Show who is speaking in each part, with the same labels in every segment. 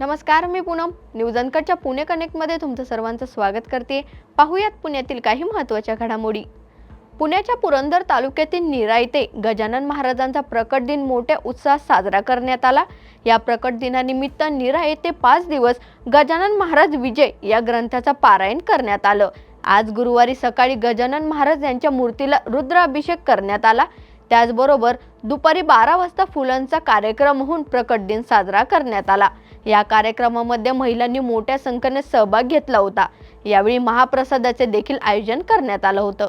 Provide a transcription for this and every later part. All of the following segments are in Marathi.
Speaker 1: नमस्कार मी पूनम. न्यूज अनकटच्या पुणे कनेक्टमध्ये तुमचं सर्वांचं स्वागत करते. पाहूयात पुण्यातील काही महत्त्वाच्या घडामोडी. पुण्याच्या पुरंदर तालुक्यातील निरा येथे गजानन महाराजांचा प्रकट दिन मोठ्या उत्साहात साजरा करण्यात आला. या प्रकट दिनानिमित्त निरा येथे पाच दिवस गजानन महाराज विजय या ग्रंथाचा पारायण करण्यात आलं. आज गुरुवारी सकाळी गजानन महाराज यांच्या मूर्तीला रुद्राभिषेक करण्यात आला. त्याचबरोबर दुपारी बारा वाजता फुलांचा कार्यक्रम होऊन प्रकट दिन साजरा करण्यात आला. या कार्यक्रमामध्ये महिलांनी मोठ्या संख्येने सहभाग घेतला होता. यावेळी महाप्रसादाचे देखील आयोजन करण्यात आलं होतं.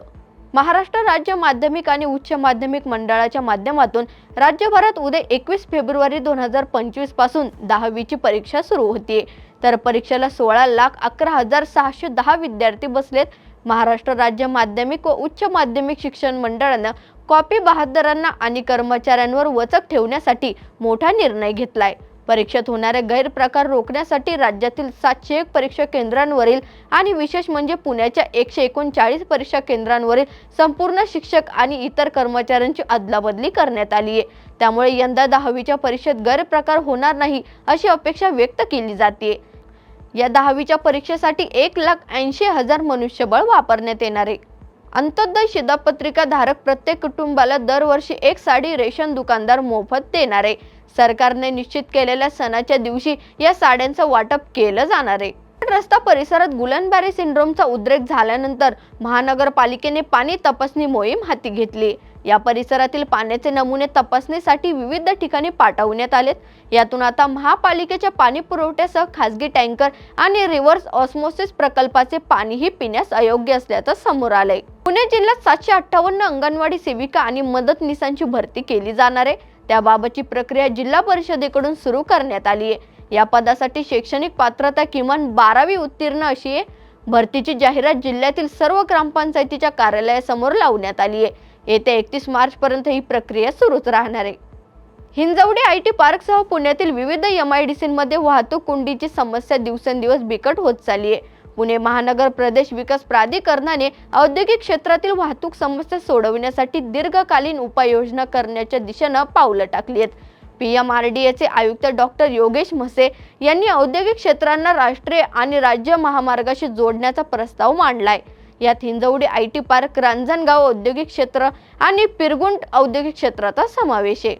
Speaker 1: महाराष्ट्र राज्य माध्यमिक आणि उच्च माध्यमिक मंडळाच्या माध्यमातून राज्यभरात उद्या एकवीस फेब्रुवारी दोन हजार पंचवीसपासून दहावीची परीक्षा सुरू होते तर परीक्षेला सोळा लाख अकरा हजार सहाशे दहा विद्यार्थी बसलेत. महाराष्ट्र राज्य माध्यमिक व उच्च माध्यमिक शिक्षण मंडळानं कॉपी बहादरांना आणि कर्मचाऱ्यांवर वचक ठेवण्यासाठी मोठा निर्णय घेतलाय. परीक्षेत होणारे गैरप्रकार रोखण्यासाठी राज्यातील सातशे एक परीक्षा केंद्रांवरील आणि विशेष म्हणजे पुण्याच्या एकशे एकोणचाळीस परीक्षा केंद्रांवरील संपूर्ण शिक्षक आणि इतर कर्मचाऱ्यांची अदलाबदली करण्यात आली आहे. त्यामुळे यंदा दहावीच्या परीक्षेत गैरप्रकार होणार नाही अशी अपेक्षा व्यक्त केली जाते. या दहावीच्या परीक्षेसाठी एक लाख ऐंशी हजार मनुष्यबळ वापरण्यात येणार आहे. अंत्योदय शिधापत्रिका धारक प्रत्येक कुटुंबाला दरवर्षी एक साडी रेशन दुकानदार मोफत देणार आहे. सरकारने निश्चित केलेल्या सणाच्या दिवशी या साड्यांचं वाटप केलं जाणार आहे. रस्ता परिसरात गुलनबारी सिंड्रोमचा उद्रेक झाल्यानंतर महानगरपालिकेने पाणी तपासणी मोहीम हाती घेतली. या परिसरातील पाण्याचे नमुने तपासणीसाठी विविध ठिकाणी पाठवण्यात आलेत. यातून आता महापालिकेच्या पाणी पुरवठ्यासह खासगी टँकर आणि रिव्हर्स ऑस्मोसिस प्रकल्पाचे पाणीही पिण्यास अयोग्य असल्याचं समोर आलंय. पुणे जिल्ह्यात सातशे अठ्ठावन्न अंगणवाडी सेविका आणि मदतनीसांची भरती केली जाणार आहे. त्याबाबतची प्रक्रिया जिल्हा परिषदेकडून सुरू करण्यात आली आहे. या पदासाठी शैक्षणिक पात्रता किमान बारावी उत्तीर्ण अशी आहे. भरतीची जाहिरात जिल्ह्यातील सर्व ग्रामपंचायतीच्या कार्यालयासमोर लावण्यात आली आहे. येत्या एकतीस मार्च पर्यंत ही प्रक्रिया सुरूच राहणार आहे. हिंजवडी आय टी पार्कसह पुण्यातील विविध एम आय डी सीमध्ये वाहतूक कोंडीची समस्या दिवसेंदिवस बिकट होत चालली आहे. पुणे महानगर प्रदेश विकास प्राधिकरणाने औद्योगिक क्षेत्रातील वाहतूक समस्या सोडविण्यासाठी दीर्घकालीन उपाययोजना करण्याच्या दिशेनं पावलं टाकली आहेत. पी एम आर डी एचे आयुक्त डॉक्टर योगेश म्हसे यांनी औद्योगिक क्षेत्रांना राष्ट्रीय आणि राज्य महामार्गाशी जोडण्याचा प्रस्ताव मांडलाय. यात Hinjewadi I T park Ranjangaon औद्योगिक क्षेत्र आणि पिरगुंट औद्योगिक क्षेत्राचा समावेश आहे.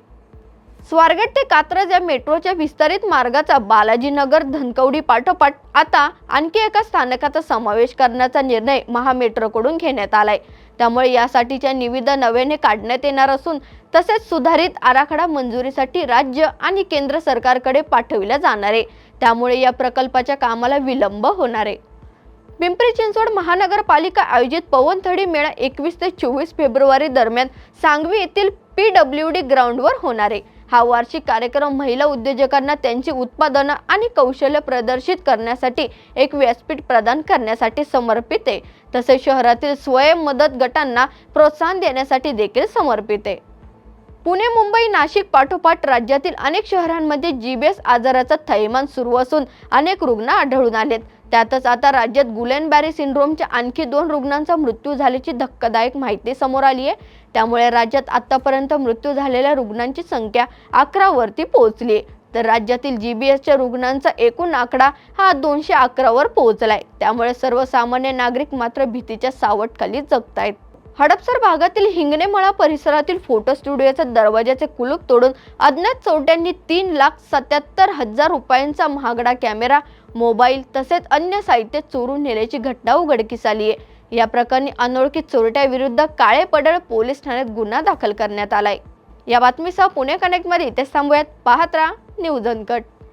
Speaker 1: स्वारगेट ते कात्रज या मेट्रोच्या विस्तारित मार्गाचा बालाजीनगर धनकवडी पाठोपाठ आता आणखी एका स्थानकाचा समावेश करण्याचा निर्णय महामेट्रोकडून घेण्यात आलाय. त्यामुळे यासाठीच्या निविदा नव्याने काढण्यात येणार असून तसेच सुधारित आराखडा मंजुरीसाठी राज्य आणि केंद्र सरकारकडे पाठविला जाणार आहे. त्यामुळे या प्रकल्पाच्या कामाला विलंब होणार आहे. पिंपरी चिंचवड महानगरपालिका आयोजित पवनथडी मेळा एकवीस ते चोवीस फेब्रुवारी दरम्यान सांगवी येथील पी डब्ल्यू डी ग्राउंडवर होणार आहे. हा वार्षिक कार्यक्रम महिला उद्योजकांना त्यांची उत्पादनं आणि कौशल्य प्रदर्शित करण्यासाठी एक व्यासपीठ प्रदान करण्यासाठी समर्पित आहे. तसेच शहरातील स्वयं मदत गटांना प्रोत्साहन देण्यासाठी देखील समर्पित आहे. पुणे मुंबई नाशिक पाठोपाठ राज्यातील अनेक शहरांमध्ये जीबीएस आजाराचा थैमान सुरू असून अनेक रुग्ण आढळून आलेत. त्यातच आता राज्यात गुलेनबॅरी सिंड्रोमच्या आणखी दोन रुग्णांचा मृत्यू झाल्याची धक्कादायक माहिती समोर आली आहे. त्यामुळे राज्यात आतापर्यंत मृत्यू झालेल्या रुग्णांची संख्या अकरा वरती पोहोचली आहे. तर राज्यातील जी बी एसच्या रुग्णांचा एकूण आकडा हा दोनशे अकरावर पोहोचलाय. त्यामुळे सर्वसामान्य नागरिक मात्र भीतीच्या सावटखाली जगतायत. हडपसर भागातील हिंगणेमळा परिसरातील फोटो स्टुडिओच्या दरवाजाचे कुलूप तोडून अज्ञात चोरट्यांनी तीन लाख सत्याहत्तर हजार रुपयांचा महागडा कॅमेरा मोबाईल तसेच अन्य साहित्य चोरून नेल्याची घटना उघडकीस आली आहे. या प्रकरणी अनोळखी चोरट्याविरुद्ध काळे पडळ पोलीस ठाण्यात गुन्हा दाखल करण्यात आलाय. या बातमीसह पुणे कनेक्टमध्ये इथेच थांबूयात. पाहत राहा न्यूज अनकट.